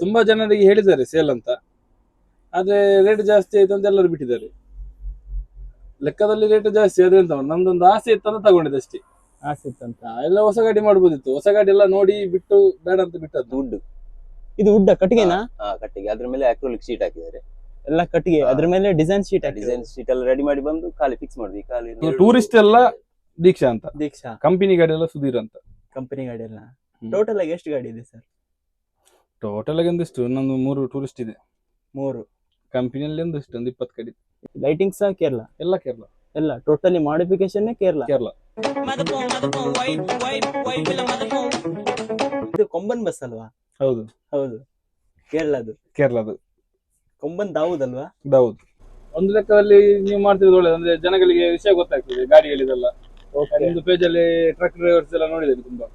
ತುಂಬಾ ಜನರಿಗೆ ಹೇಳಿದ್ದಾರೆ ಸೇಲ್ ಅಂತ. ಆದ್ರೆ ರೇಟ್ ಜಾಸ್ತಿ ಆಯ್ತು ಅಂತ ಎಲ್ಲರೂ ಬಿಟ್ಟಿದ್ದಾರೆ. ಲೆಕ್ಕದಲ್ಲಿ ರೇಟ್ ಜಾಸ್ತಿ ಆದ್ರೆ ಅಂತ ನಮ್ದೊಂದು ಆಸೆ ಇತ್ತಂತ ತಗೊಂಡಿದ್ದು ಅಷ್ಟೇ. ಆಸೆ ಇತ್ತಂತ ಎಲ್ಲ ಹೊಸ ಗಾಡಿ ಮಾಡ್ಬೋದಿತ್ತು. ಹೊಸ ಗಾಡಿ ಎಲ್ಲ ನೋಡಿ ಬಿಟ್ಟು ಬೇಡ ಅಂತ ಬಿಟ್ಟದ್ದು. ಉಡ್ ಇದು ಉಡ್ಡ ಕಟ್ಟಿಗೆನಾ? ಹಾ ಕಟ್ಟಿಗೆ. ಅದ್ರ ಮೇಲೆ ಅಕ್ರೋಲಿಕ್ ಶೀಟ್ ಹಾಕಿದ್ದಾರೆ. ಎಲ್ಲ ಕಟ್ಟಿಗೆ. ಅದ್ರ ಮೇಲೆ ಡಿಸೈನ್ ಶೀಟ್ ಡಿಸೈನ್ ಶೀಟ್ ಎಲ್ಲ ರೆಡಿ ಮಾಡಿ ಬಂದು ಖಾಲಿ ಫಿಕ್ಸ್ ಮಾಡಿದ್ವಿ. ಖಾಲಿ ಟೂರಿಸ್ಟ್ ಎಲ್ಲ ದೀಕ್ಷಾ ಅಂತ. ದೀಕ್ಷಾ. ಕಂಪನಿ ಗಾಡಿ ಎಲ್ಲ ಸುಧೀರ್ ಅಂತ. ಕಂಪನಿ ಗಾಡಿ ಎಲ್ಲ. ಟೋಟಲ್ ಆಗಿ ಎಷ್ಟು ಗಾಡಿ ಇದೆ ಸರ್? ಟೋಟಲ್ ಆಗಿ ಒಂದಿಷ್ಟು ನಂದು ಮೂರು ಟೂರಿಸ್ಟ್ ಇದೆ. ಮೂರು. ಕಂಪನಿಯಲ್ಲಿ ಒಂದಿಷ್ಟು ಒಂದು ಇಪ್ಪತ್ತು ಕಡೆ ಲೈಟಿಂಗ್ ಸಹ ಕೇರಳ ಎಲ್ಲ ಕೇರಳ ಎಲ್ಲ ಟೋಟಲಿ ಮಾಡಿಫಿಕೇಶನ್ ಕೇರಳ ಕೇರಳ ಇದು ಕೊಂಬನ್ ಬಸ್ ಅಲ್ವಾ? ಹೌದು. ಹೌದು. ಕೇರಳದು ಕೇರಳದು ಕೊಂಬನ್ ದಾವೂದ್ ಅಲ್ವಾ? ಹೌದು ಒಂದು ಲೆಕ್ಕದಲ್ಲಿ ನೀವು ಮಾಡ್ತಿರೋದು ಒಳ್ಳೇದು ಅಂದ್ರೆ ಜನಗಳಿಗೆ ವಿಷಯ ಗೊತ್ತಾಗ್ತದೆ ಗಾಡಿಗಳಿದೆಲ್ಲ ನಿಮ್ದು ಪೇಜ್ ಅಲ್ಲಿ ಟ್ರಕ್ ಡ್ರೈವರ್ಸ್ ಎಲ್ಲ ನೋಡಿದ್ದೇನೆ ತುಂಬಾ.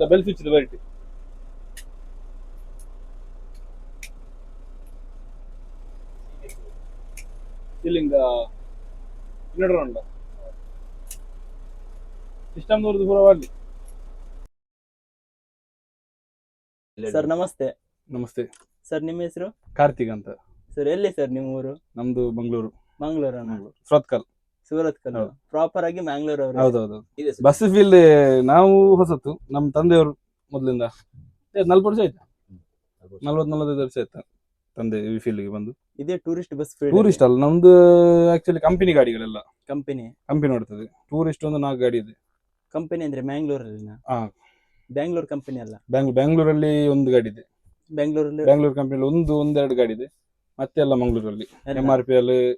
ಆಯ್ತಾ ಬೆಲ್ ಸ್ವಿಚ್ ಬರೀಟಿ ಸೀಲಿಂಗ್ ಇನ್ನೊಂದು ಉಂಟ ಸಿಸ್ಟಮ್ ದೂರದ್ದು ಪೂರ ಮಾಡಲಿ ಸರ್ ನಮಸ್ತೆ. ನಮಸ್ತೆ. ಸರ್ ನಿಮ್ಮ ಹೆಸರು? ಕಾರ್ತಿಕ್ ಅಂತ. ಸರ್ ಎಲ್ಲಿ ಸರ್ ನಿಮ್ಮ ಊರು? ನಮ್ದು ಮಂಗಳೂರು. ಮಂಗಳೂರು. ಮಂಗಳೂರು ಸ್ವತ್ಕಲ್ ಸೂರತ್ ಪ್ರಾಪರ್ ಆಗಿ ಮ್ಯಾಂಗ್ಳೂರ್ ಅವರು. ಹೌದೌದು. ಇದೆ sir. ಬಸ್ ಫೀಲ್ಡ್ ನಾವು ಹೊಸತು ನಮ್ಮ ತಂದೆಯವರು ಮೊದಲಿಂದ. ನಲ್ವತ್ತು ವರ್ಷ ಆಯ್ತಾ? ನಲ್ವತ್ತು ನಲ್ವತ್ತೈದು ವರ್ಷ ಆಯ್ತು ತಂದೆ ಈ ಫೀಲ್ಡ್ಗೆ ಬಂದು. ಇದೇ ಟೂರಿಸ್ಟ್ ಬಸ್ ಟೂರಿಸ್ಟ್ ಅಲ್ಲ. ನಮ್ದು ಆಕ್ಚುಲಿ ಕಂಪನಿ ಗಾಡಿಗಳೆಲ್ಲ. ಕಂಪನಿ ಕಂಪನಿ ನೋಡ್ತದೆ. ಟೂರಿಸ್ಟ್ ಒಂದು ನಾಲ್ಕು ಗಾಡಿ ಇದೆ. ಕಂಪನಿ ಅಂದ್ರೆ ಮ್ಯಾಂಗ್ಳೂರಲ್ಲಿ ಹಾ. ಬ್ಯಾಂಗ್ಳೂರ್ ಕಂಪನಿ ಅಲ್ಲ. ಬ್ಯಾಂಗ್ಳೂರ್ ಬ್ಯಾಂಗ್ಳೂರಲ್ಲಿ ಒಂದು ಗಾಡಿ ಇದೆ. ಬ್ಯಾಂಗ್ಳೂರಲ್ಲಿ ಬ್ಯಾಂಗ್ಳೂರ್ ಕಂಪನಿಯಲ್ಲಿ ಒಂದು ಒಂದೆರಡು ಗಾಡಿ ಇದೆ. ಮತ್ತೆ ಎಲ್ಲ ಮಂಗ್ಳೂರಲ್ಲಿ. ಎಂ ಆರ್ ಪಿ ಎಲ್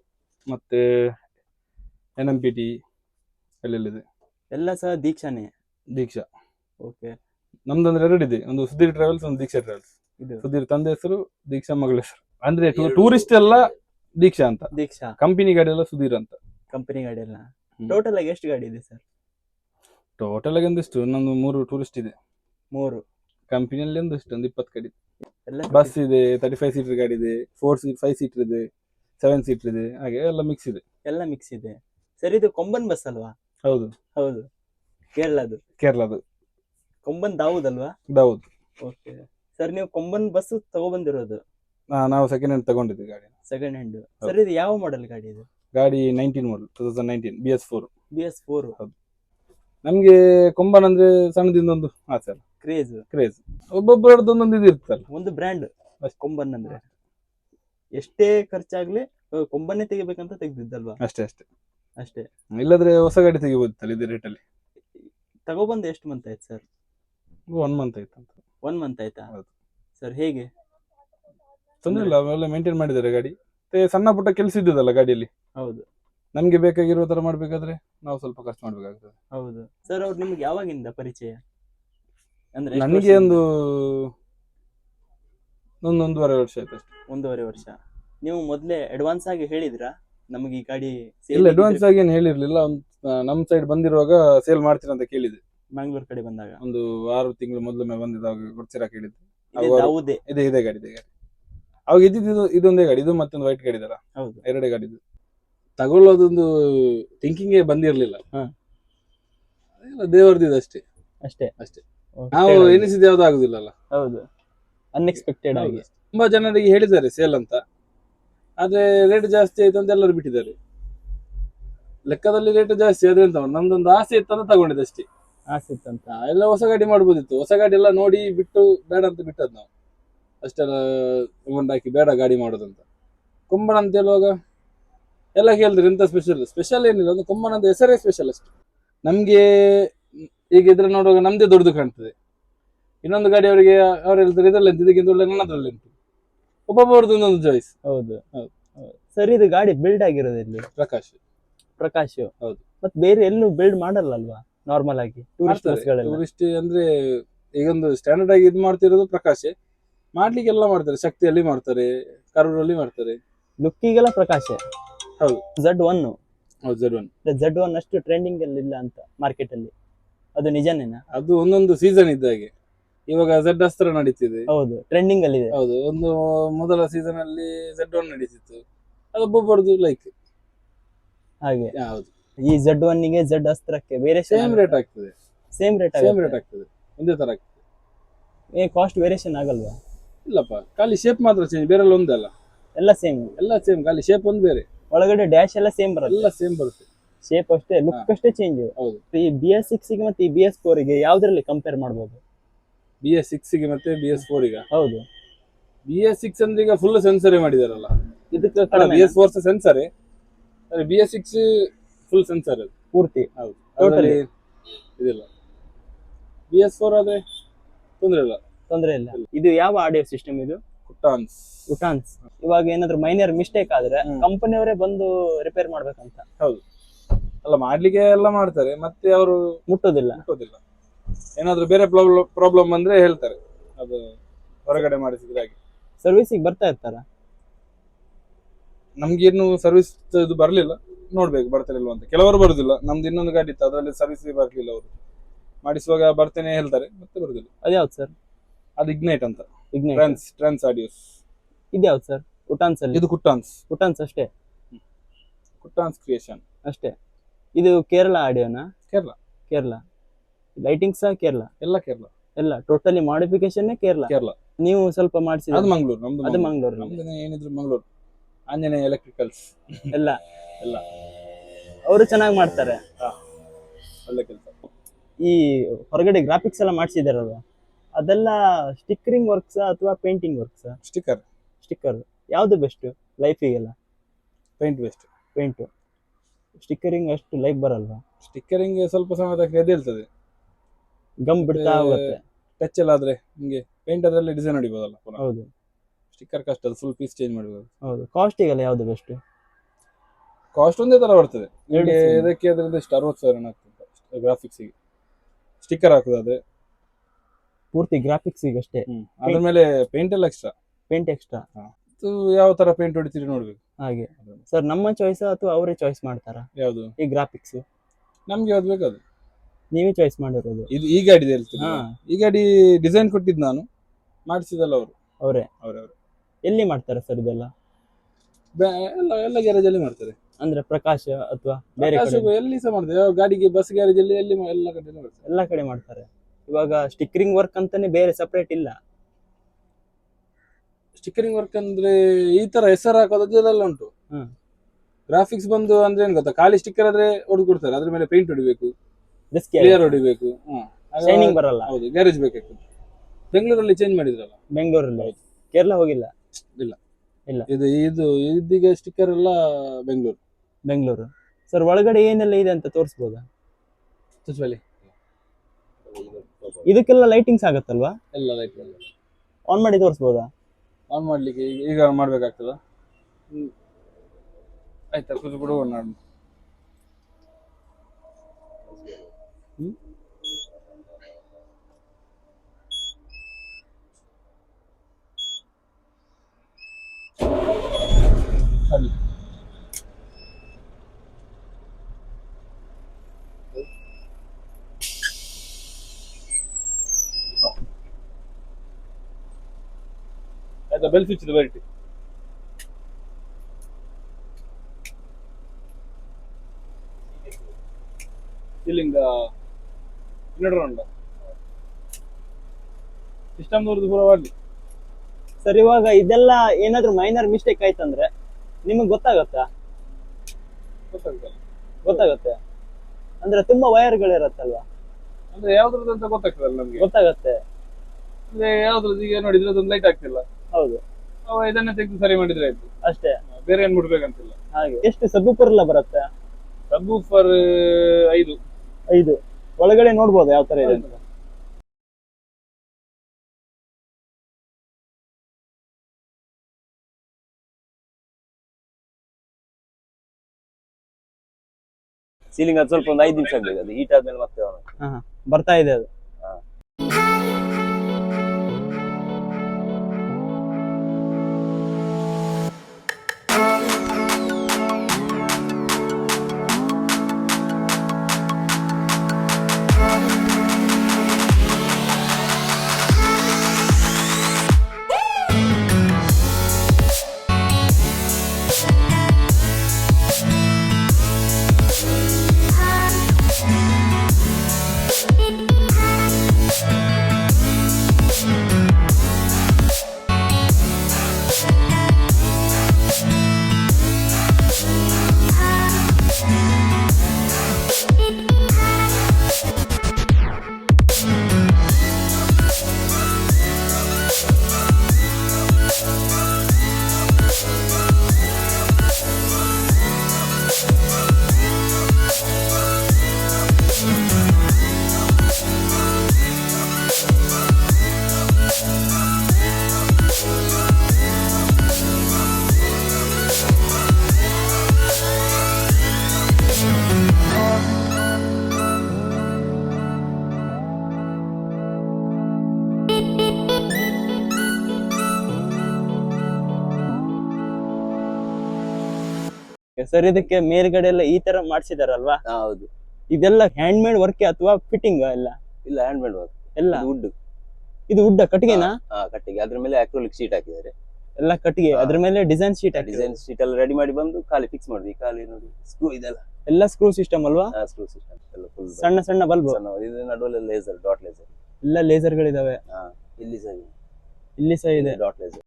ಮತ್ತೆ ಎನ್ ಎಂ ಪಿ ಟಿ ಎಲ್ಲೆಲ್ಲಿದೆ ಎಲ್ಲ ಸಹ ದೀಕ್ಷಾನೇ. ದೀಕ್ಷಾ. ಓಕೆ. ನಮ್ದಂದ್ರೆ ಇದೆ. ಒಂದು ಸುಧೀರ್ ಟ್ರಾವೆಲ್ಸ್ ಒಂದು ದೀಕ್ಷಾ ಟ್ರಾವೆಲ್ಸ್ ಇದು. ಸುಧೀರ್ ತಂದೆ ಹೆಸರು ದೀಕ್ಷಾ ಮಗಳ ಹೆಸರು ಅಂದ್ರೆ ಟೂರಿಸ್ಟ್ ಎಲ್ಲ ದೀಕ್ಷಾ ಅಂತ. ದೀಕ್ಷಾ. ಕಂಪನಿ ಗಾಡಿ ಎಲ್ಲ ಸುಧೀರ್ ಅಂತ. ಕಂಪನಿ ಗಾಡಿ ಎಲ್ಲ. ಟೋಟಲ್ ಆಗಿ ಎಷ್ಟು ಗಾಡಿ ಇದೆ ಸರ್? ಟೋಟಲ್ ಆಗಿ ಒಂದಿಷ್ಟು. ನಂದು ಮೂರು ಟೂರಿಸ್ಟ್ ಇದೆ. ಮೂರು. ಕಂಪನಿಯಲ್ಲಿ ಒಂದಿಷ್ಟು. ಒಂದು ಇಪ್ಪತ್ತು ಗಾಡಿ ಎಲ್ಲ ಬಸ್ ಇದೆ ತರ್ಟಿ ಫೈವ್ ಸೀಟರ್ ಗಾಡಿ ಇದೆ ಫೋರ್ ಸೀಟ್ ಫೈವ್ ಸೀಟರ್ ಇದೆ ಸೆವೆನ್ ಸೀಟರ್ ಇದೆ. ಹಾಗೆ ಎಲ್ಲ ಮಿಕ್ಸ್ ಇದೆ. ಎಲ್ಲ ಮಿಕ್ಸ್ ಇದೆ. ಸರ್ ಇದು ಕೊಂಬನ್ ಬಸ್ ಅಲ್ವಾ? ಹೌದು. ಹೌದು. ಕೇರಳದು ಕೇರಳದು ಕೊಂಬನ್ ದಾವೂದ್ ಅಲ್ವಾ? ದಾವೂದ್. ಓಕೆ. ಸರ್ ನೀವು ಕೊಂಬನ್ ಬಸ್ ತಗೊಬಂದಿರೋದು? ನಾವು ಸೆಕೆಂಡ್ ಹ್ಯಾಂಡ್ ತಗೊಂಡಿದ್ವಿ ಗಾಡಿ. ಸೆಕೆಂಡ್ ಹ್ಯಾಂಡ್ ಸರ್ ಇದು ಯಾವ ಮಾಡೆಲ್ ಗಾಡಿ ಇದು? ಗಾಡಿ nineteen model two thousand nineteen B S four B S four ನಮ್ಗೆ ಕೊಂಬನ್ ಅಂದ್ರೆ ಸಣ್ಣದಿಂದ ಒಂದು ಆಸೆ ಅಲ್ಲ ಕ್ರೇಜ್ ಕ್ರೇಜ್ ಒಬ್ಬೊಬ್ಬರದ್ದು ಒಂದೊಂದು ಇದು ಇರ್ತಲ್ಲ. ಒಂದು ಬ್ರ್ಯಾಂಡ್ ಬಸ್ ಕೊಂಬನ್ ಅಂದ್ರೆ. ಎಷ್ಟೇ ಖರ್ಚಾಗ್ಲಿ ಕೊಂಬನ್ನೇ ತೆಗಿಬೇಕಂತ ತೆಗ್ದಿದ್ದಲ್ವಾ? ಅಷ್ಟೇ ಅಷ್ಟೇ. ಅಷ್ಟೇ. ಇಲ್ಲದ್ರೆ ಹೊಸ ಗಾಡಿ ತೆಗಿಬೋದಿತ್ತಲ್ಲ ಇದೇ ರೇಟಲ್ಲಿ ತಗೊಬಂದು ಎಷ್ಟು ಮಂತ್ ಆಯ್ತು ಸರ್ ಒನ್ ಮಂತ್ ಆಯ್ತು ಅಂತ. ಒನ್ ಮಂತ್ ಆಯ್ತಾ? ಹೌದು. ಸರ್ ಹೇಗೆ? ತೊಂದ್ರೆ ಇಲ್ಲ ಅವೆಲ್ಲ ಮೇಂಟೈನ್ ಮಾಡಿದ್ದಾರೆ ಗಾಡಿ. ಮತ್ತೆ ಸಣ್ಣ ಪುಟ್ಟ ಕೆಲಸ ಇದ್ದದಲ್ಲ ಗಾಡಿಯಲ್ಲಿ? ಹೌದು. ನಮ್ಗೆ ಬೇಕಾಗಿರೋ ತರ ಮಾಡ್ಬೇಕಾದ್ರೆ ನಾವು ಸ್ವಲ್ಪ ಖರ್ಚು ಮಾಡ್ಬೇಕಾಗ್ತದೆ. ಹೌದು. ಸರ್ ಅವ್ರು ನಿಮ್ಗೆ ಯಾವಾಗಿಂದ ಪರಿಚಯ? ಅಂದ್ರೆ ಎಷ್ಟು ನನಗೆ ವರ್ಷದಿಂದ? ಒಂದು ಒಂದು ಒಂದೂವರೆ ವರ್ಷ ಆಯ್ತು ಅಷ್ಟೇ. ಒಂದೂವರೆ ವರ್ಷ. ನೀವು ಮೊದಲೇ ಅಡ್ವಾನ್ಸ್ ಆಗಿ ಹೇಳಿದ್ರಾ? ನಮಗೆ ಈ ಗಾಡಿ ಇಲ್ಲ ಅಡ್ವಾನ್ಸ್ ಆಗಿ ಏನು ಹೇಳಿರ್ಲಿಲ್ಲ. ಒಂದು ನಮ್ಮ ಸೈಡ್ ಬಂದಿರುವಾಗ ಸೇಲ್ ಮಾಡ್ತೀರಾ ಅಂತ ಕೇಳಿದೆ ಮ್ಯಾಂಗ್ಳೂರ್ ಕಡೆ ಬಂದಾಗ. ಒಂದು ಆರು ತಿಂಗಳು ಮೊದಲೊಮ್ಮೆ ಬಂದಿದ್ದಾಗ ಕೊಡ್ತೀರಾ ಕೇಳಿದ್ದು. ಇದೇ ಅವರು- ದಾವೂದೇ ಇದೆ ಇದೆ ಗಾಡಿ ಇದೆ ಗಾಡಿ. ಅವಾಗ ಇದ್ದಿದ್ದು ಇದೊಂದೇ ಗಾಡಿ ಇದು ಮತ್ತೊಂದು ವೈಟ್ ಗಾಡಿ ಇದಲ್ಲ? ಹೌದು. ಎರಡೇ ಗಾಡಿ ಇದು. ತಗೊಳ್ಳೋದೊಂದು ಥಿಂಕಿಂಗೇ ಬಂದಿರಲಿಲ್ಲ. ಹಾ. ದೇವರದಿದೆ ಅಷ್ಟೇ. ಅಷ್ಟೇ. ಅಷ್ಟೇ. ನಾವು ಎನಿಸಿದ ಯಾವ್ದು ಆಗುದಿಲ್ಲಲ್ಲ ಹೌದು. ಅನ್ಎಕ್ಸ್ಪೆಕ್ಟೆಡ್ ಆಗಿ. ತುಂಬಾ ಜನರಿಗೆ ಹೇಳಿದ್ದಾರೆ ಸೇಲ್ ಅಂತ. ಆದ್ರೆ ರೇಟ್ ಜಾಸ್ತಿ ಆಯ್ತು ಅಂತ ಎಲ್ಲರೂ ಬಿಟ್ಟಿದ್ದಾರೆ. ಲೆಕ್ಕದಲ್ಲಿ ರೇಟ್ ಜಾಸ್ತಿ ಆದ್ರೆ ಎಂತ ಮಾಡುದು? ನಮ್ದೊಂದು ಆಸೆ ಇತ್ತಂತ ತಗೊಂಡಿದ್ದು ಅಷ್ಟೇ. ಆಸೆ ಇತ್ತಂತ ಎಲ್ಲ ಹೊಸ ಗಾಡಿ ಮಾಡ್ಬೋದಿತ್ತು. ಹೊಸ ಗಾಡಿ ಎಲ್ಲ ನೋಡಿ ಬಿಟ್ಟು ಬೇಡ ಅಂತ ಬಿಟ್ಟದ್ ನಾವು. ಅಷ್ಟೆಲ್ಲ ಅಮೌಂಟ್ ಹಾಕಿ ಬೇಡ ಗಾಡಿ ಮಾಡೋದಂತ ಕುಂಬಣ ಅಂತ ಹೇಳುವಾಗ ಎಲ್ಲ ಕೇಳಿದ್ರು ಎಂತ ಸ್ಪೆಷಲ್ ಸ್ಪೆಷಲ್ ಏನಿಲ್ಲ. ಒಂದು ಕುಂಬಣ ಅಂತ ಹೆಸರೇ ಸ್ಪೆಷಲ್ ಅಷ್ಟೇ. ನಮ್ಗೆ ಈಗ ಇದ್ರೆ ನೋಡುವಾಗ ನಮ್ದೇ ದೊಡ್ಡದು ಕಾಣ್ತದೆ. ಇನ್ನೊಂದು ಗಾಡಿ ಅವರಿಗೆ ಅವ್ರು ಹೇಳ್ತಾರೆ ಇದರಲ್ಲಿ ಇದಕ್ಕಿಂತ ಒಳ್ಳೆ ನನ್ನದ್ರಲ್ಲಿ ಉಂಟು. ಒಬ್ಬೊಬ್ಬರದ್ದು ಒಂದೊಂದು ಚಾಯ್ಸ್ ಹೌದು. ಸರ್ ಇದು ಗಾಡಿ ಬಿಲ್ಡ್ ಆಗಿರೋದು ಇಲ್ಲಿ ಪ್ರಕಾಶ್. ಪ್ರಕಾಶ್. ಹೌದು. ಮತ್ತೆ ಬೇರೆ ಎಲ್ಲೂ ಬಿಲ್ಡ್ ಮಾಡಲ್ಲ ಅಲ್ವಾ ನಾರ್ಮಲ್ ಆಗಿ ಟೂರಿಸ್ಟ್ ಬಸ್ಗಳೆಲ್ಲ ಟೂರಿಸ್ಟ್ ಅಂದ್ರೆ ಈಗೊಂದು ಸ್ಟ್ಯಾಂಡರ್ಡ್ ಆಗಿ ಇದು ಮಾಡ್ತಿರೋದು ಪ್ರಕಾಶ್. ಮಾಡ್ಲಿಕ್ಕೆಲ್ಲ ಮಾಡ್ತಾರೆ. ಶಕ್ತಿಯಲ್ಲಿ ಮಾಡ್ತಾರೆ. ಕರೂರಲ್ಲಿ ಮಾಡ್ತಾರೆ. ಲುಕ್ಕಿಗೆಲ್ಲ ಪ್ರಕಾಶ್. ಹೌದು. ಝಡ್ ಒನ್ ಹೌದು ಝಡ್ ಒನ್ ಝಡ್ ಒನ್ ಅಷ್ಟು ಟ್ರೆಂಡಿಂಗ್ ಅಲ್ಲಿ ಇಲ್ಲ ಅಂತ ಮಾರ್ಕೆಟ್ ಅಲ್ಲಿ. ಅದು ನಿಜನೇನಾ? ಅದು ಒಂದೊಂದು ಸೀಸನ್ ಇದ್ದಾಗೆ ಇವಾಗ ಝೆಡ್ ಅಸ್ತ್ರ ನಡೀತಿದೆ. ಹೌದು ಟ್ರೆಂಡಿಂಗ್ ಅಲ್ಲಿ ಇದೆ. ಹೌದು ಒಂದು ಮೊದಲ ಸೀಸನ್ ಅಲ್ಲಿ ಝೆಡ್ ಒನ್ ನಡೀತಿತ್ತು. ಅದು ಒಬ್ಬೊಬ್ಬರದು ಲೈಕ್ ಹಾಗೆ. ಹೌದು ಈ ಝೆಡ್ ಒನ್ಗೆ ಝೆಡ್ ಅಸ್ತ್ರಕ್ಕೆ ಬೇರೆ ಸೇಮ್ ರೇಟ್ ಆಗ್ತದೆ. ಸೇಮ್ ರೇಟ್ ಸೇಮ್ ರೇಟ್ ಆಗ್ತದೆ. ಒಂದೇ ತರ ಆಗ್ತದೆ. ಕಾಸ್ಟ್ ವೇರಿಯೇಷನ್ ಆಗಲ್ವಾ? ಇಲ್ಲಪ್ಪ ಖಾಲಿ ಶೇಪ್ ಮಾತ್ರ ಚೇಂಜ್ ಬೇರೆ ಎಲ್ಲ ಒಂದೇ ಅಲ್ಲ. ಎಲ್ಲ ಸೇಮ್ ಎಲ್ಲ ಸೇಮ್ ಖಾಲಿ ಶೇಪ್ ಒಂದು ಬೇರೆ. ಒಳಗಡೆ ಡ್ಯಾಶ್ ಎಲ್ಲ ಸೇಮ್ ಬರುತ್ತೆ. ಎಲ್ಲ ಸೇಮ್ ಬರುತ್ತೆ. ಶೇಪ್ ಅಷ್ಟೇ ಲುಕ್ ಅಷ್ಟೇ ಚೇಂಜ್ ಹೌದು. ಈ ಬಿ ಎಸ್ ಸಿಕ್ಸ್ಗೆ ಮತ್ತೆ ಈ ಬಿ ಎಸ್ ಫೋರ್ಗೆ ಯಾವ್ದ್ರಲ್ಲಿ ಕಂಪೇರ್ ಮಾಡ್ಬೋದು? ಬಿ ಎಸ್ ಸಿಕ್ಸ್ಗೆ ಮತ್ತೆ ಬಿ ಎಸ್ ಫೋರ್ ಈಗ. ಹೌದು. ಬಿ ಎಸ್ ಸಿಕ್ಸ್ ಅಂದ್ರೆ ಈಗ ಫುಲ್ ಸೆನ್ಸರಿ ಮಾಡಿದಾರಲ್ಲ. ಇದಕ್ಕೆ B S four's sensor B S six full sensor ಅದು. ಪೂರ್ತಿ. ಹೌದು. ಟೋಟಲಿ ಇದಿಲ್ಲ. ಬಿ ಎಸ್ ಫೋರ್ ಆದ್ರೆ ತೊಂದ್ರೆ ಇಲ್ಲ. ತೊಂದ್ರೆ ಇಲ್ಲ. ಇದು ಯಾವ ಆಡಿಯೋ ಸಿಸ್ಟಮ್ ಇದು? ಕುಟ್ಟಾನ್ಸ್ ಉಟಾನ್ಸ್ ಇವಾಗ ಏನಾದ್ರು ಮೈನರ್ ಮಿಸ್ಟೇಕ್ ಆದ್ರೆ ಕಂಪನಿ ಕಂಪನಿಯವರೇ ಬಂದು ರಿಪೇರ್ ಮಾಡ್ಬೇಕಂತ. ಹೌದು. ಅಲ್ಲ ಮಾಡ್ಲಿಕ್ಕೆ ಎಲ್ಲ ಮಾಡ್ತಾರೆ ಮತ್ತೆ ಅವರು ಮುಟ್ಟೋದಿಲ್ಲ. ಮುಟ್ಟೋದಿಲ್ಲ. ಏನಾದ್ರು ಬೇರೆ ಪ್ರಾಬ್ಲಮ್ ಬಂದ್ರೆ ಹೇಳ್ತಾರೆ. ಅದು ಹೊರಗಡೆ ಮಾಡಿಸಿದ್ರಾಗಿ ಸರ್ವಿಸಿಗೆ ಬರ್ತಾ ಇರ್ತಾರ? ನಮ್ಗೆ ಇನ್ನು ಸರ್ವಿಸ್ ಇದು ಬರ್ಲಿಲ್ಲ. ನೋಡ್ಬೇಕು ಬರ್ತಾರಿಲ್ವ ಅಂತ. ಕೆಲವರು ಬರುದಿಲ್ಲ. ನಮ್ದು ಇನ್ನೊಂದು ಗಾಡಿ ಇತ್ತು. ಅದರಲ್ಲಿ ಸರ್ವಿಸ್ ಬರ್ಲಿಲ್ಲ ಅವರು. ಮಾಡಿಸುವಾಗ ಬರ್ತೇನೆ ಹೇಳ್ತಾರೆ ಮತ್ತೆ ಬರುದಿಲ್ಲ. ಅದ್ಯಾವ್ದು ಸರ್ ಅದು ಇಗ್ನೈಟ್ ಅಂತ. ಇಗ್ನೈಟ್ ಟ್ರಾನ್ಸ್ ಟ್ರಾನ್ಸ್ ಆಡಿಯೋಸ್ ಇದ್ಯಾವ್ದು ಸರ್ ಉಟಾನ್ಸ್ ಅಲ್ಲಿ? ಇದು ಕುಟ್ಟಾನ್ಸ್ ಉಟಾನ್ಸ್ ಅಷ್ಟೇ? ಕುಟ್ಟಾನ್ಸ್ ಕ್ರಿಯೇಷನ್ ಅಷ್ಟೇ. ಇದು ಕೇರಳ ಆಡಿಯೋನಾ? ಕೇರಳ. ಕೇರಳ. ಲೈಟಿಂಗ್ಸ್ ಕೇರಳ? ಎಲ್ಲ ಕೇರಳ. ಎಲ್ಲ. Totally modification Kerala. ಕೇರಳ. ನೀವು ಸ್ವಲ್ಪ ಮಾಡಿಸಿ ಅದು ಮಂಗಳೂರು ನಮ್ದು ಅದು ಮಂಗಳೂರು. ನಮ್ದು ಏನಿದ್ರು ಮಂಗಳೂರು. ಆಂಜನೇಯ ಎಲೆಕ್ಟ್ರಿಕಲ್ಸ್ ಎಲ್ಲ. ಎಲ್ಲ. ಅವರು ಚೆನ್ನಾಗಿ ಮಾಡ್ತಾರೆ. ಒಳ್ಳೆ ಕೆಲಸ. ಈ ಹೊರಗಡೆ ಗ್ರಾಫಿಕ್ಸ್ ಎಲ್ಲ ಮಾಡಿಸಿದಾರಲ್ವ? ಅದೆಲ್ಲ ಸ್ಟಿಕ್ಕರಿಂಗ್ ವರ್ಕ್ಸ್ ಅಥವಾ ಪೇಂಟಿಂಗ್ ವರ್ಕ್ಸ್ ಸ್ಟಿಕ್ಕರ್ ಸ್ಟಿಕ್ಕರ್ ಯಾವ್ದು ಬೆಸ್ಟ್ ಲೈಫಿಗೆಲ್ಲ ಪೇಂಟ್ ಬೆಸ್ಟ್ ಪೇಂಟ್ ಸ್ಟಿಕ್ಕರಿಂಗ್ ಅಷ್ಟು ಲೈಫ್ ಬರಲ್ವಾ? ಸ್ಟಿಕ್ಕರಿಂಗ್ ಸ್ವಲ್ಪ ಸಮಯ ತನಕ ಎದ್ದೇಳ್ತದೆ ಗಮ್ ಬಿಡ್ತಾ ಹೋಗುತ್ತೆ. ಟಚ್ ಎಲ್ಲ ಆದ್ರೆ ನಿಮಗೆ ಪೇಂಟ್ ಅದರಲ್ಲಿ ಡಿಸೈನ್ ಹೊಡಿಬೋದಲ್ಲ ಪುನಃ. ಹೌದು. ಸ್ಟಿಕ್ಕರ್ ಕಾಸ್ಟ್ ಅದು ಫುಲ್ ಪೀಸ್ ಚೇಂಜ್ ಮಾಡಬಹುದು ಹೌದು. ಕಾಸ್ಟ್ ಕಾಸ್ಟಿಗೆಲ್ಲ ಯಾವ್ದು ಬೆಸ್ಟ್ ಕಾಸ್ಟ್ ಒಂದೇ ತರ ಬರ್ತದೆ. ನಿಮಗೆ. ಇದಕ್ಕೆ ಅದರಿಂದ ಇಷ್ಟು ಅರವತ್ತು ಸಾವಿರ ಆಗ್ತದೆ ಗ್ರಾಫಿಕ್ಸಿಗೆ ಸ್ಟಿಕ್ಕರ್ ಹಾಕೋದಾದ್ರೆ ಪೂರ್ತಿ ಗ್ರಾಫಿಕ್ಸ್ ಈಗ ಅಷ್ಟೇ. ಅದ್ರ ಮೇಲೆ ಪೇಂಟ್ ಎಲ್ಲ ಎಕ್ಸ್ಟ್ರಾ ಪೇಂಟ್ ಎಕ್ಸ್ಟ್ರಾ ಯಾವ ತರ ಪೇಂಟ್ ಹೊಡಿತೀರಿ ನೋಡ್ಬೇಕು. ಹಾಗೆ. ಸರ್ ನಮ್ಮ ಚಾಯ್ಸ್ ಅಥವಾ ಅವರೇ ಚಾಯ್ಸ್ ಮಾಡ್ತಾರಾ? ಯಾವುದು? ಈ ಗ್ರಾಫಿಕ್ಸ್ ನಮ್ಗೆ ಯಾವ್ದು ಬೇಕು ಅದು. ನೀವೇ ಚಾಯ್ಸ್ ಮಾಡಿರೋದು. ಇದು ಈ ಗಾಡಿ ಹೇಳ್ತೀನಿ ಹಾ. ಈ ಗಾಡಿ ಡಿಸೈನ್ ಕೊಟ್ಟಿದ್ದು ನಾನು. ಮಾಡಿಸಿದಲ್ಲ ಅವರು. ಅವರೇ. ಅವರವರು. ಎಲ್ಲಿ ಮಾಡ್ತಾರೆ ಸರ್ ಇದೆಲ್ಲ? ಎಲ್ಲ ಎಲ್ಲ ಗ್ಯಾರೇಜ್ ಅಲ್ಲಿ ಮಾಡ್ತಾರೆ. ಅಂದ್ರೆ ಪ್ರಕಾಶ ಅಥವಾ ಬೇರೆ ಪ್ರಕಾಶ್ ಕಡೆ? ಎಲ್ಲಿ ಸಹ ಮಾಡ್ತಾರೆ. ಯಾವ ಗಾಡಿಗೆ ಬಸ್ ಗ್ಯಾರೇಜ್ ಅಲ್ಲಿ ಎಲ್ಲಿ ಮಾ- ಎಲ್ಲ ಕಡೆ ಮಾಡ್ತಾರೆ. ಎಲ್ಲ ಕಡೆ ಮಾಡ್ತಾರೆ. ಇವಾಗ ಸ್ಟಿಕ್ಕರಿಂಗ್ ವರ್ಕ್ ಅಂತಾನೆ ಬೇರೆ ಸಪರೇಟ್ ಇಲ್ಲ. ಸ್ಟಿಕ್ಕರಿಂಗ್ ವರ್ಕ್ ಅಂದ್ರೆ ಈ ತರ ಹೆಸರು ಹಾಕೋದು ಅದೆಲ್ಲ ಉಂಟು. ಹ್ಮ್. ಗ್ರಾಫಿಕ್ಸ್ ಬಂದು ಅಂದ್ರೆ ಏನ್ ಗೊತ್ತಾ? ಖಾಲಿ ಸ್ಟಿಕ್ಕರ್ ಆದ್ರೆ ಹೊಡೆದು ಕೊಡ್ತಾರೆ. ಅದ್ರ ಮೇಲೆ ಪೇಂಟ್ ಹೊಡಿಬೇಕು. ರಿಸ್ಕ್ ಕ್ಲಿಯರ್ ಹೊಡಿಬೇಕು. ಶೈನಿಂಗ್ ಬರಲ್ಲ. ಹೌದು ಗ್ಯಾರೇಜ್ ಬೇಕಾಗ್ತದೆ. ಬೆಂಗಳೂರಲ್ಲಿ ಚೇಂಜ್ ಮಾಡಿದ್ರಲ್ಲ? ಬೆಂಗಳೂರಲ್ಲಿ. ಕೇರಳ ಹೋಗಿಲ್ಲ. ಇಲ್ಲ. ಇದು ಇದು ಇದೀಗ ಸ್ಟಿಕ್ಕರ್ ಎಲ್ಲ ಬೆಂಗಳೂರು. ಬೆಂಗಳೂರು. ಸರ್ ಒಳಗಡೆ ಏನೆಲ್ಲ ಇದೆ ಅಂತ ತೋರಿಸ್ಬೋದಾ? ತುಚ್ವಲಿ ಇದಕ್ಕೆಲ್ಲ ಲೈಟಿಂಗ್ಸ್ ಆಗತ್ತಲ್ವಾ? ಎಲ್ಲ ಲೈಟ್ ಆನ್ ಮಾಡಿ ತೋರಿಸ್ಬೋದಾ? ಆನ್ ಮಾಡ್ಲಿಕ್ಕೆ ಈಗ- ಈಗ ಮಾಡ್ಬೇಕಾಗ್ತದ? ಆಯ್ತಾ ಕುದು ಬಿಡು ನಾನು ಬೆಲ್ ಸ್ವಿಚ್ ಬರೀಟಿ ಇಲ್ಲಿಂದ ಇನ್ನೆರಡು ಉಂಟು ಸಿಸ್ಟಮ್ ದೂರದ್ದು ಪೂರ ಮಾಡಲಿ ಸರ್ ಇವಾಗ ಇದೆಲ್ಲ ಏನಾದ್ರೂ ಮೈನರ್ ಮಿಸ್ಟೇಕ್ ಆಯ್ತಂದ್ರೆ ನಿಮಗೆ ಗೊತ್ತಾಗತ್ತಾ? ಗೊತ್ತಾಗುತ್ತೆ ಗೊತ್ತಾಗತ್ತೆ. ಅಂದ್ರೆ ತುಂಬಾ ವೈರ್ಗಳಿರತ್ತಲ್ವಾ? ಅಂದ್ರೆ ಯಾವ್ದ್ರದ್ದು ಅಂತ ಗೊತ್ತಾಗ್ತದಲ್ಲ ನಮ್ಗೆ. ಗೊತ್ತಾಗತ್ತೆ. ಅಂದ್ರೆ ಯಾವ್ದ್ರದ್ದು ಈಗ ನೋಡಿ ಇದ್ರದ್ದೊಂದು ಲೈಟ್ ಆಗ್ತಿಲ್ಲ. ಹೌದು. ಅವ ಇದನ್ನ ತೆಗೆದು ಸರಿ ಮಾಡಿದ್ರೆ ಆಯ್ತು. ಅಷ್ಟೇ. ಬೇರೆ ಏನ್ ಮುಡ್ಬೇಕಂತಿಲ್ಲ ಹಾಗೆ. ಎಷ್ಟು ಸಬ್ಬೂಫರ್ ಎಲ್ಲ ಬರುತ್ತೆ? ಸಬ್ಬೂಫರ್ ಫರ್ ಐದು. ಐದು. ಒಳಗಡೆ ನೋಡ್ಬೋದು ಯಾವ ತರ ಇದೆ ಅಂತ. ಸೀಲಿಂಗ್ ಅದು ಸ್ವಲ್ಪ ಒಂದು ಐದು ನಿಮಿಷ ಆಗ್ಬೇಕು ಅದು ಹೀಟ್ ಆದ್ಮೇಲೆ ಮತ್ತೆ. ಬರ್ತಾ ಇದೆ ಅದು. ಸರ್ ಇದಕ್ಕೆ ಮೇಲ್ಗಡೆ ಎಲ್ಲ ಈ ತರ ಮಾಡ್ಸಿದಾರಲ್ವಾ? ಹೌದು. ಇದೆಲ್ಲ ಹ್ಯಾಂಡ್ ಮೇಡ್ ವರ್ಕ್ ಅಥವಾ ಫಿಟ್ಟಿಂಗ್ ಎಲ್ಲ? ಇಲ್ಲ ಹ್ಯಾಂಡ್ ಮೇಡ್ ವರ್ಕ್ ಎಲ್ಲ ವುಡ್ ಇದು ಉಡ್ಡ ಕಟ್ಟಿಗೆನಾ? ಕಟ್ಟಿಗೆ. ಅದ್ರ ಮೇಲೆ ಆಕ್ರೋಲಿಕ್ ಶೀಟ್ ಹಾಕಿದ್ದಾರೆ. ಎಲ್ಲ ಕಟ್ಟಿಗೆ. ಅದ್ರ ಮೇಲೆ ಡಿಸೈನ್ ಶೀಟ್ ಡಿಸೈನ್ ಶೀಟ್ ಎಲ್ಲ ರೆಡಿ ಮಾಡಿ ಬಂದು ಖಾಲಿ ಫಿಕ್ಸ್ ಮಾಡಿದ್ವಿ ಖಾಲಿ ನೋಡಿ ಸ್ಕ್ರೂ ಇದೆಲ್ಲ. ಎಲ್ಲ ಸ್ಕ್ರೂ ಸಿಸ್ಟಮ್ ಅಲ್ವಾ? ಸ್ಕ್ರೂ ಸಿಸ್ಟಮ್ ಎಲ್ಲ ಫುಲ್ ಸಣ್ಣ ಸಣ್ಣ ಬಲ್ಬ್? ಇದು ನಡುವಲ್ಲಿ ಲೇಸರ್ ಡಾಟ್ ಲೇಸರ್ ಎಲ್ಲ ಲೇಸರ್ ಗಳಿದಾವೆ. ಇದಾವೆ ಇಲ್ಲಿ ಸಹ ಇಲ್ಲಿ ಸಹ ಇದೆ. ಡಾಟ್ ಲೇಸರ್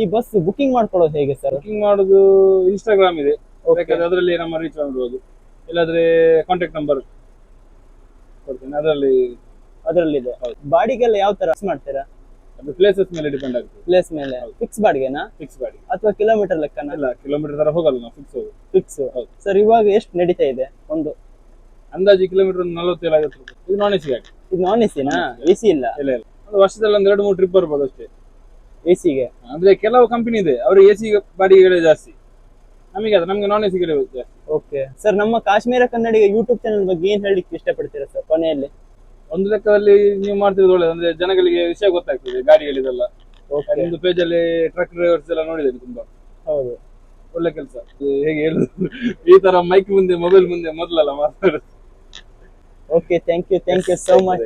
ಈ ಬಸ್ ಬುಕಿಂಗ್ ಮಾಡ್ಕೊಳ್ಳೋದು ಹೇಗೆ ಸರ್ ಬುಕಿಂಗ್ ಮಾಡೋದು ಇನ್ಸ್ಟಾಗ್ರಾಮ್ ಇದೆ. ಬೇಕಾದ್ರೆ ಅದರಲ್ಲಿ ನಮ್ಮ ರೀಚ್ ಮಾಡ್ಬೋದು. ಇಲ್ಲಾದ್ರೆ ಕಾಂಟ್ಯಾಕ್ಟ್ ನಂಬರ್ ಕೊಡ್ತೇನೆ. ಅದರಲ್ಲಿ ಅದರಲ್ಲಿದೆ. ಬಾಡಿಗೆಲ್ಲ ಯಾವ ತರ ಮಾಡ್ತೀರಾ? ಅದು ಪ್ಲೇಸಸ್ ಮೇಲೆ ಡಿಪೆಂಡ್ ಆಗುತ್ತೆ ಪ್ಲೇಸ್ ಮೇಲೆ. ಫಿಕ್ಸ್ ಬಾಡಿಗೆನಾ? ಫಿಕ್ಸ್ ಬಾಡಿಗೆ. ಅಥವಾ ಕಿಲೋಮೀಟರ್ ಲೆಕ್ಕನ? ಇಲ್ಲ ಕಿಲೋಮೀಟರ್ ತರ ಹೋಗಲ್ಲ ನಾವು ಫಿಕ್ಸ್ ಹೋಗುದು. ಫಿಕ್ಸ್ ಹೌದು. ಸರ್ ಇವಾಗ ಎಷ್ಟು ನಡೀತಾ ಇದೆ? ಒಂದು. ಅಂದಾಜು ಕಿಲೋಮೀಟರ್ ಒಂದು ನಲವತ್ತೇಳು ಐವತ್ತು ರೂಪಾಯಿ ಇದು ನಾನ್ ಎಸಿ ಗಾಡಿ. ಇದು ನಾನ್ ಎಸಿನಾ ಎ ಸಿ ಇಲ್ಲ. ಇಲ್ಲ ಇಲ್ಲ. ಒಂದು ವರ್ಷದಲ್ಲಿ ಒಂದು ಎರಡು ಮೂರು ಟ್ರಿಪ್ ಬರ್ಬೋದು ಅಷ್ಟೇ. ಎ ಸಿಗೆ ಅಂದ್ರೆ ಕೆಲವು ಕಂಪನಿ ಇದೆ ಅವರು ಎಸಿ ಸಿ ಬಾಡಿಗೆಗಳೇ ಜಾಸ್ತಿ. ನಮಗೆ ಅದು ನಮಗೆ ನಾನ್ ಎ ಸಿಗಳೇ ಜಾಸ್ತಿ. ಓಕೆ ಸರ್ ನಮ್ಮ ಕಾಶ್ಮೀರ ಕನ್ನಡಿಗ ಯೂಟ್ಯೂಬ್ ಚಾನಲ್ ಬಗ್ಗೆ ಏನ್ ಹೇಳಲಿಕ್ಕೆ ಇಷ್ಟಪಡ್ತೀರಾ ಸರ್ ಕೊನೆಯಲ್ಲಿ? ಒಂದು ಲೆಕ್ಕದಲ್ಲಿ ನೀವು ಮಾಡ್ತಿರೋದು ಒಳ್ಳೇದು ಅಂದ್ರೆ ಜನಗಳಿಗೆ ವಿಷಯ ಗೊತ್ತಾಗ್ತದೆ ಗಾಡಿಗಳಿದೆಲ್ಲ ನಿಮ್ದು ಪೇಜ್ ಅಲ್ಲಿ ಟ್ರಕ್ ಡ್ರೈವರ್ಸ್ ಎಲ್ಲ ನೋಡಿದ್ದೇನೆ ತುಂಬಾ. ಹೌದು. ಒಳ್ಳೆ ಕೆಲಸ. ಹೇಗೆ ಹೇಳುದು? ಈ ತರ ಮೈಕ್ ಮುಂದೆ ಮೊಬೈಲ್ ಮುಂದೆ ಮೊದಲಲ್ಲ ಮಾತಾಡೋದು. Okay thank you thank you so much